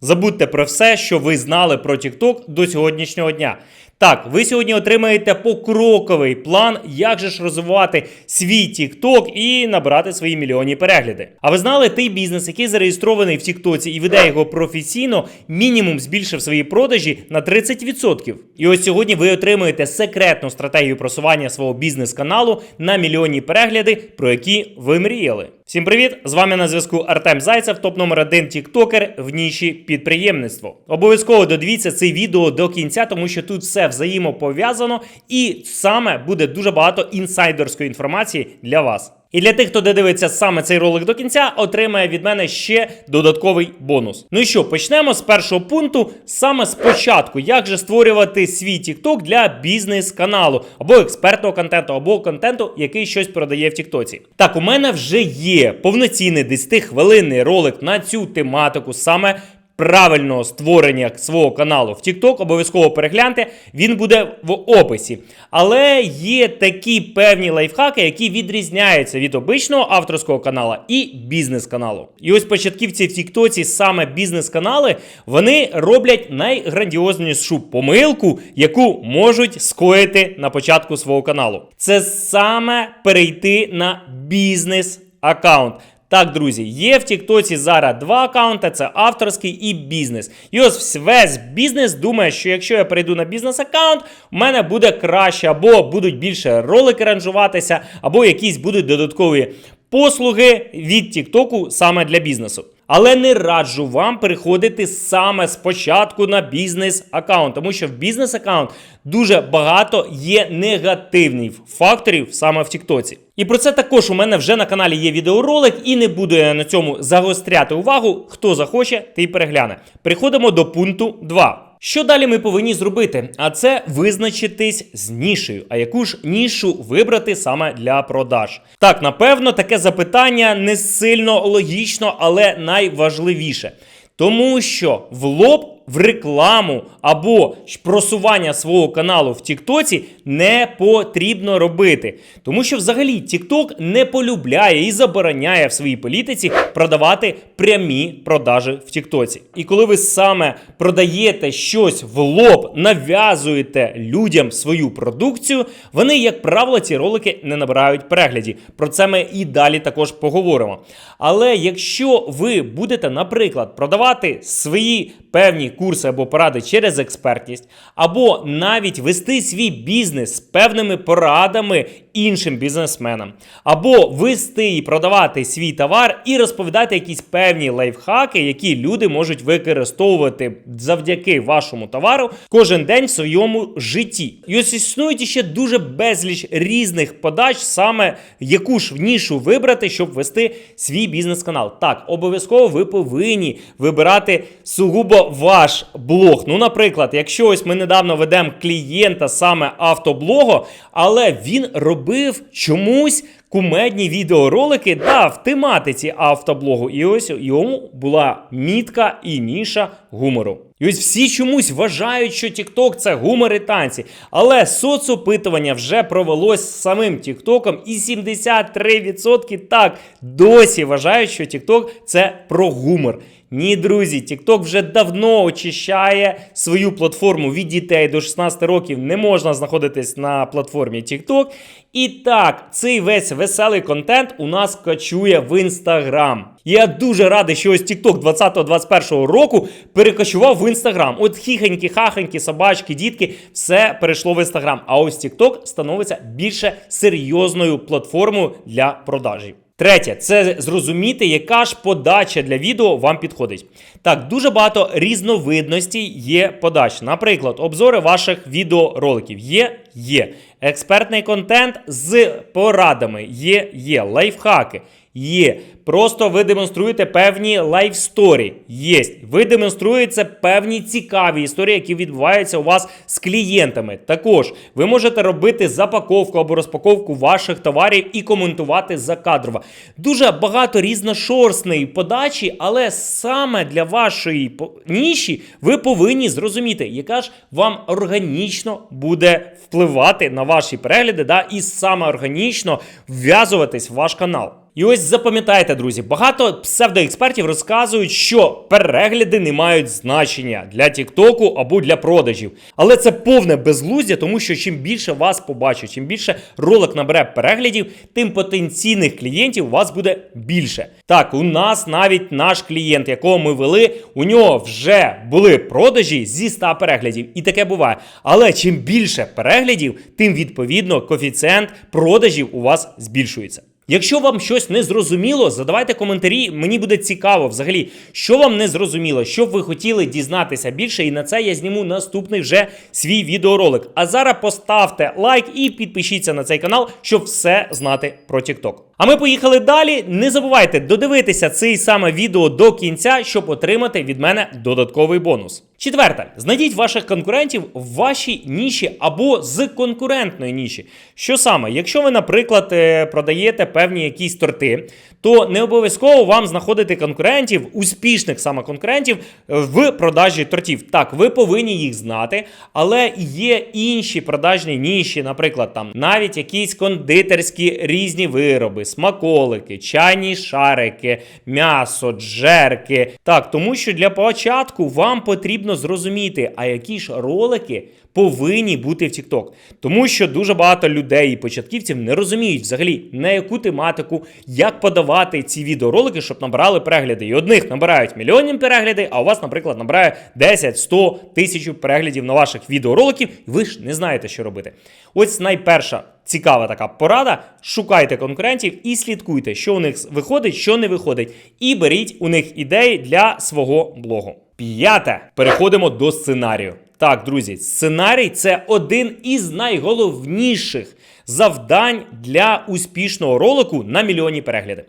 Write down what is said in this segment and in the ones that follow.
Забудьте про все, що ви знали про TikTok до сьогоднішнього дня. Так, ви сьогодні отримаєте покроковий план, як же ж розвивати свій TikTok і набирати свої мільйонні перегляди. А ви знали, той бізнес, який зареєстрований в TikTok і веде його професійно, мінімум збільшив свої продажі на 30%. І ось сьогодні ви отримуєте секретну стратегію просування свого бізнес-каналу на мільйонні перегляди, про які ви мріяли. Всім привіт! З вами на зв'язку Артем Зайцев, топ номер один тіктокер в ніші підприємництво. Обов'язково додивіться це відео до кінця, тому що тут все взаємопов'язано і саме буде дуже багато інсайдерської інформації для вас. І для тих, хто додивиться саме цей ролик до кінця, отримає від мене ще додатковий бонус. Ну і що, почнемо з першого пункту, саме спочатку, як же створювати свій TikTok для бізнес-каналу, або експертного контенту, або контенту, який щось продає в Тіктоці. Так, у мене вже є повноцінний 10-хвилинний ролик на цю тематику, саме правильного створення свого каналу в TikTok, обов'язково перегляньте, він буде в описі. Але є такі певні лайфхаки, які відрізняються від обичного авторського канала і бізнес-каналу. І ось початківці в TikTok, саме бізнес-канали, вони роблять найграндіознішу помилку, яку можуть скоїти на початку свого каналу. Це саме перейти на бізнес-аккаунт. Так, друзі, є в Тіктоці зараз два аккаунти: це авторський і бізнес. І ось весь бізнес думає, що якщо я перейду на бізнес-аккаунт, у мене буде краще, або будуть більше ролики ранжуватися, або якісь будуть додаткові послуги від Тіктоку саме для бізнесу. Але не раджу вам переходити саме спочатку на бізнес-аккаунт, тому що в бізнес-аккаунт дуже багато є негативних факторів саме в Тіктоці. І про це також у мене вже на каналі є відеоролик, і не буду я на цьому загостряти увагу. Хто захоче, той перегляне. Переходимо до пункту 2. Що далі ми повинні зробити? А це визначитись з нішею. А яку ж нішу вибрати саме для продаж? Так, напевно, таке запитання не сильно логічно, але найважливіше. Тому що в лоб в рекламу або просування свого каналу в Тіктоці не потрібно робити. Тому що взагалі Тікток не полюбляє і забороняє в своїй політиці продавати прямі продажі в Тіктоці. І коли ви саме продаєте щось в лоб, нав'язуєте людям свою продукцію, вони, як правило, ці ролики не набирають переглядів. Про це ми і далі також поговоримо. Але якщо ви будете, наприклад, продавати свої певні курси або поради через експертність, або навіть вести свій бізнес з певними порадами іншим бізнесменам, або вести і продавати свій товар і розповідати якісь певні лайфхаки, які люди можуть використовувати завдяки вашому товару кожен день в своєму житті. І ось існують ще дуже безліч різних подач, саме яку ж нішу вибрати, щоб вести свій бізнес-канал. Так, обов'язково ви повинні вибирати сугубо ваш блог. Ну, наприклад, якщо ось ми недавно ведемо клієнта саме автоблого, але він робив чомусь. Кумедні відеоролики да, в тематиці автоблогу. І ось йому була мітка і ніша гумору. І ось всі чомусь вважають, що TikTok – це гумор і танці. Але соцопитування вже провелось з самим TikTok, і 73% так досі вважають, що TikTok – це про гумор. Ні, друзі, TikTok вже давно очищає свою платформу від дітей до 16 років. Не можна знаходитись на платформі TikTok. І так, цей весь веселий контент у нас качує в Instagram. Я дуже радий, що ось TikTok 20-21 року перекочував в Instagram. От хіхенькі, хахенькі, собачки, дітки, все перейшло в Instagram. А ось TikTok становиться більше серйозною платформою для продажі. Третє, це зрозуміти, яка ж подача для відео вам підходить. Так, дуже багато різновидностей є подач. Наприклад, обзори ваших відеороликів є, є. Експертний контент з порадами є, є. Лайфхаки є. Просто ви демонструєте певні лайфсторі. Є. Ви демонструєте певні цікаві історії, які відбуваються у вас з клієнтами. Також ви можете робити запаковку або розпаковку ваших товарів і коментувати закадрово. Дуже багато різношорстної подачі, але саме для вашої ніші ви повинні зрозуміти, яка ж вам органічно буде впливати на ваші перегляди, да, і саме органічно вв'язуватись в ваш канал. І ось запам'ятайте, друзі, багато псевдоекспертів розказують, що перегляди не мають значення для Тіктоку або для продажів. Але це повне безглуздя, тому що чим більше вас побачить, чим більше ролик набере переглядів, тим потенційних клієнтів у вас буде більше. Так, у нас навіть наш клієнт, якого ми вели, у нього вже були продажі зі 100 переглядів, і таке буває. Але чим більше переглядів, тим відповідно коефіцієнт продажів у вас збільшується. Якщо вам щось не зрозуміло, задавайте коментарі. Мені буде цікаво взагалі, що вам не зрозуміло, що ви хотіли дізнатися більше, і на це я зніму наступний вже свій відеоролик. А зараз поставте лайк і підпишіться на цей канал, щоб все знати про TikTok. А ми поїхали далі. Не забувайте додивитися цей саме відео до кінця, щоб отримати від мене додатковий бонус. Четверте, знайдіть ваших конкурентів в вашій ніші або з конкурентної ніші. Що саме, якщо ви, наприклад, е, продаєте певні якісь торти, то не обов'язково вам знаходити конкурентів, успішних саме конкурентів е, в продажі тортів. Так, ви повинні їх знати, але є інші продажні ніші, наприклад, там навіть якісь кондитерські різні вироби, смаколики, чайні шарики, м'ясо, джерки. Так, тому що для початку вам потрібно зрозуміти, а які ж ролики повинні бути в TikTok. Тому що дуже багато людей і початківців не розуміють взагалі на яку тематику, як подавати ці відеоролики, щоб набирали перегляди. І одних набирають мільйонні перегляди, а у вас, наприклад, набирає 10, 100 тисяч переглядів на ваших відеороликів, і ви ж не знаєте, що робити. Ось найперша. Цікава така порада. Шукайте конкурентів і слідкуйте, що у них виходить, що не виходить, і беріть у них ідеї для свого блогу. П'яте. Переходимо до сценарію. Так, друзі, сценарій це один із найголовніших завдань для успішного ролику на мільйонні перегляди.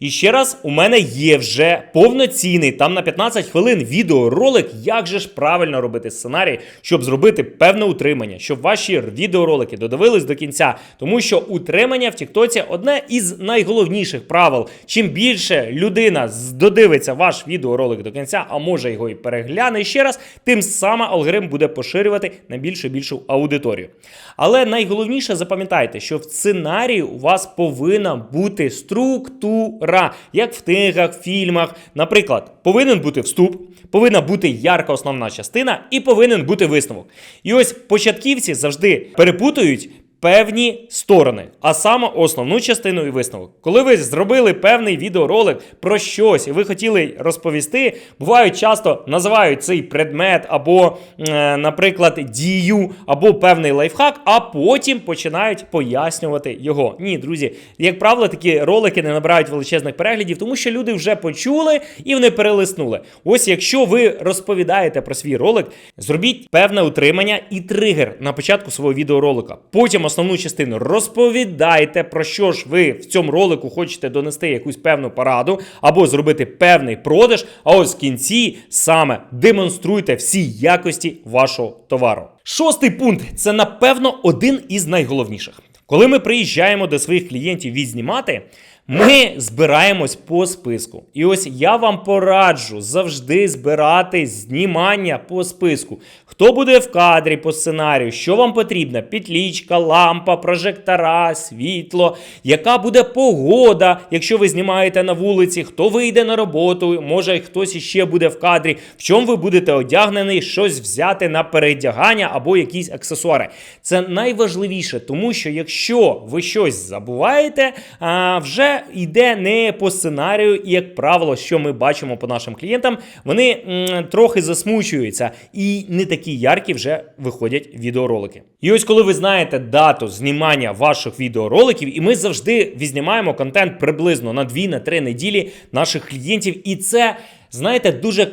І ще раз, у мене є вже повноцінний там на 15 хвилин відеоролик, як же ж правильно робити сценарій, щоб зробити певне утримання, щоб ваші відеоролики додивились до кінця. Тому що утримання в Тіктоці одне із найголовніших правил. Чим більше людина додивиться ваш відеоролик до кінця, а може його і перегляне ще раз, тим саме алгоритм буде поширювати на більшу більшу аудиторію. Але найголовніше запам'ятайте, що в сценарії у вас повинна бути структура, як в книгах, фільмах. Наприклад, повинен бути вступ, повинна бути ярка основна частина і повинен бути висновок. І ось початківці завжди перепутують певні сторони, а саме основну частину і висновок. Коли ви зробили певний відеоролик про щось, і ви хотіли розповісти, бувають часто називають цей предмет або, е, наприклад, дію, або певний лайфхак, а потім починають пояснювати його. Ні, друзі, як правило, такі ролики не набирають величезних переглядів, тому що люди вже почули і вони перелиснули. Ось якщо ви розповідаєте про свій ролик, зробіть певне утримання і тригер на початку свого відеоролика. Потім основну частину розповідайте, про що ж ви в цьому ролику хочете донести якусь певну пораду або зробити певний продаж. А ось в кінці саме демонструйте всі якості вашого товару. Шостий пункт це напевно один із найголовніших. Коли ми приїжджаємо до своїх клієнтів відзнімати, ми збираємось по списку. І ось я вам пораджу завжди збирати знімання по списку. Хто буде в кадрі по сценарію, що вам потрібно? Підлічка, лампа, прожектора, світло, яка буде погода, якщо ви знімаєте на вулиці, хто вийде на роботу, може хтось іще буде в кадрі, в чому ви будете одягнений, щось взяти на передягання або якісь аксесуари. Це найважливіше, тому що якщо ви щось забуваєте, а вже йде не по сценарію, і, як правило, що ми бачимо по нашим клієнтам, вони м, трохи засмучуються і не такі яркі вже виходять відеоролики. І ось коли ви знаєте дату знімання ваших відеороликів, і ми завжди відзнімаємо контент приблизно на 2-3 неділі наших клієнтів, і це, знаєте, дуже.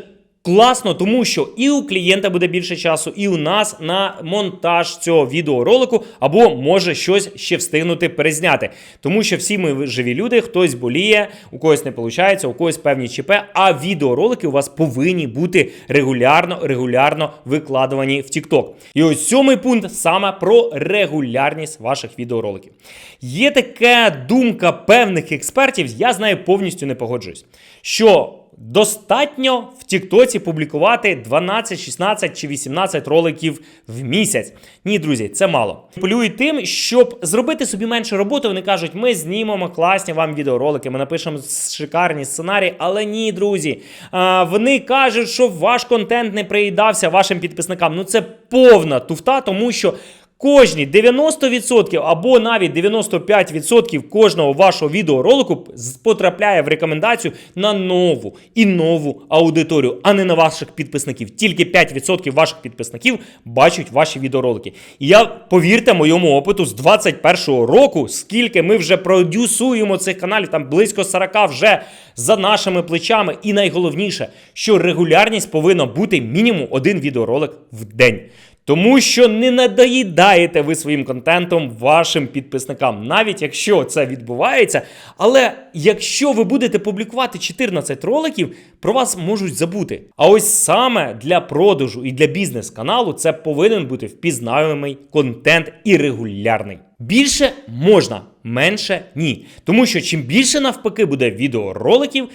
Класно, тому що і у клієнта буде більше часу, і у нас на монтаж цього відеоролику, або може щось ще встигнути перезняти. Тому що всі ми живі люди, хтось боліє, у когось не виходить, у когось певні ЧП, а відеоролики у вас повинні бути регулярно, регулярно викладувані в TikTok. І ось сьомий пункт саме про регулярність ваших відеороликів. Є така думка певних експертів, я з нею повністю не погоджуюсь. Що достатньо в Тіктоці публікувати 12, 16 чи 18 роликів в місяць. Ні, друзі, це мало. Полюють тим, щоб зробити собі менше роботи. Вони кажуть, ми знімемо класні вам відеоролики, ми напишемо шикарні сценарії. Але ні, друзі. Вони кажуть, що ваш контент не приїдався вашим підписникам. Ну це повна туфта, тому що. Кожні 90% або навіть 95% кожного вашого відеоролику потрапляє в рекомендацію на нову і нову аудиторію, а не на ваших підписників. Тільки 5% ваших підписників бачать ваші відеоролики. І я повірте моєму опиту з 21-го року, скільки ми вже продюсуємо цих каналів, там близько 40 вже за нашими плечами. І найголовніше, що регулярність повинна бути мінімум один відеоролик в день. Тому що не надоїдаєте ви своїм контентом вашим підписникам, навіть якщо це відбувається. Але якщо ви будете публікувати 14 роликів, про вас можуть забути. А ось саме для продажу і для бізнес-каналу це повинен бути впізнаваний контент і регулярний. Більше можна, менше ні. Тому що чим більше навпаки буде відеороликів,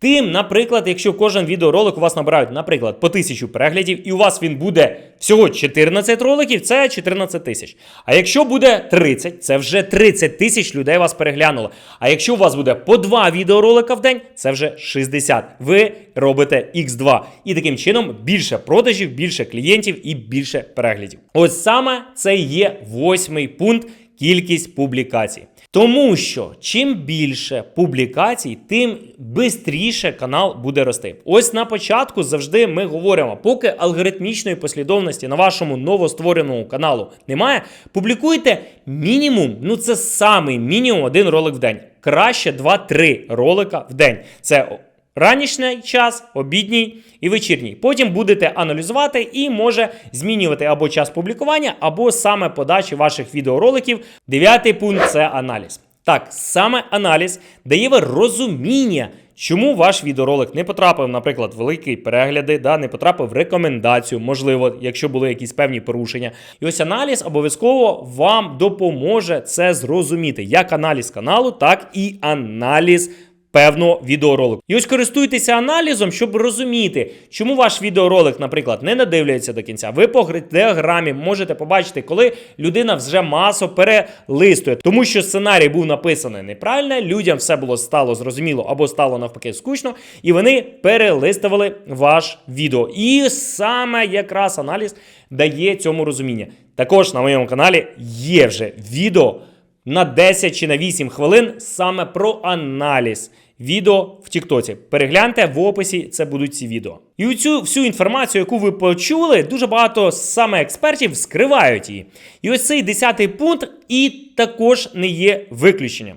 Тим, наприклад, якщо кожен відеоролик у вас набирають, наприклад, по тисячу переглядів, і у вас він буде всього 14 роликів, це 14 тисяч. А якщо буде 30, це вже 30 тисяч людей вас переглянуло. А якщо у вас буде по 2 відеоролика в день, це вже 60. Ви робите X2. І таким чином більше продажів, більше клієнтів і більше переглядів. Ось саме це є восьмий пункт кількість публікацій. Тому що чим більше публікацій, тим швидше канал буде рости. Ось на початку завжди ми говоримо, поки алгоритмічної послідовності на вашому новоствореному каналу немає, публікуйте мінімум, ну це самий мінімум один ролик в день. Краще 2-3 ролика в день. Це Ранішній час, обідній і вечірній. Потім будете аналізувати і може змінювати або час публікування, або саме подачі ваших відеороликів. Дев'ятий пункт це аналіз. Так, саме аналіз дає ви розуміння, чому ваш відеоролик не потрапив, наприклад, великі перегляди, да, не потрапив в рекомендацію, можливо, якщо були якісь певні порушення. І ось аналіз обов'язково вам допоможе це зрозуміти. Як аналіз каналу, так і аналіз певного відеоролику. І ось користуйтеся аналізом, щоб розуміти, чому ваш відеоролик, наприклад, не надивляється до кінця. Ви по діаграмі можете побачити, коли людина вже масо перелистує, тому що сценарій був написаний неправильно, людям все було стало зрозуміло або стало навпаки скучно, і вони перелистували ваш відео. І саме якраз аналіз дає цьому розуміння. Також на моєму каналі є вже відео на 10 чи на 8 хвилин саме про аналіз відео в Тіктоці. Перегляньте в описі, це будуть ці відео. І оцю всю інформацію, яку ви почули, дуже багато саме експертів скривають її. І ось цей 10 пункт і також не є виключенням.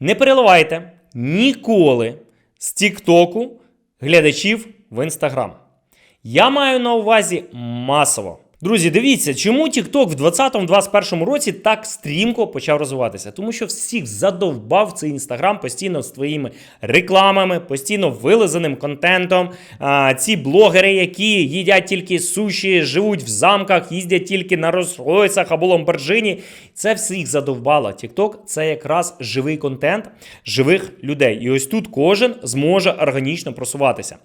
Не переливайте ніколи з Тіктоку глядачів в Інстаграм. Я маю на увазі масово. Друзі, дивіться, чому TikTok в 2020-2021 році так стрімко почав розвиватися? Тому що всіх задовбав цей інстаграм постійно з твоїми рекламами, постійно вилизаним контентом. А, ці блогери, які їдять тільки суші, живуть в замках, їздять тільки на Rolls-Royce або Ламборджині. Це всіх задовбало. TikTok – це якраз живий контент живих людей. І ось тут кожен зможе органічно просуватися.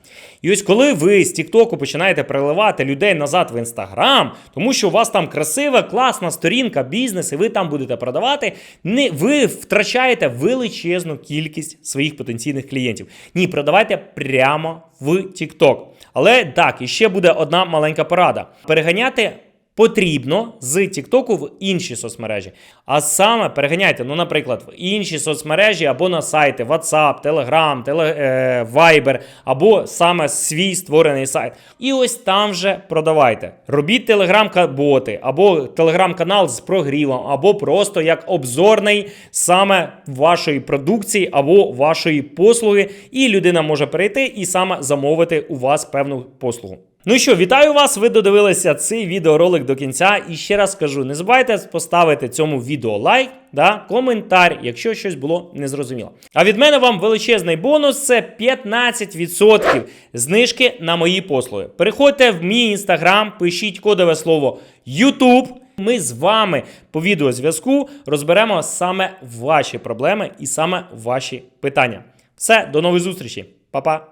І ось коли ви з TikTok починаєте переливати людей назад в інстаграм, тому що у вас там красива, класна сторінка, бізнес, і ви там будете продавати, не, ви втрачаєте величезну кількість своїх потенційних клієнтів. Ні, продавайте прямо в TikTok. Але так, і ще буде одна маленька порада: переганяти. Потрібно з Тіктоку в інші соцмережі. А саме переганяйте, ну, наприклад, в інші соцмережі або на сайти WhatsApp, Telegram, Теле, е, Viber, або саме свій створений сайт. І ось там вже продавайте. Робіть телеграм-боти, або телеграм-канал з прогрівом, або просто як обзорний саме вашої продукції або вашої послуги. І людина може перейти і саме замовити у вас певну послугу. Ну що, вітаю вас! Ви додивилися цей відеоролик до кінця. І ще раз скажу: не забувайте поставити цьому відео лайк, да, коментар, якщо щось було незрозуміло. А від мене вам величезний бонус це 15% знижки на мої послуги. Переходьте в мій інстаграм, пишіть кодове слово YouTube. Ми з вами по відеозв'язку розберемо саме ваші проблеми і саме ваші питання. Все, до нових зустрічей, Па-па!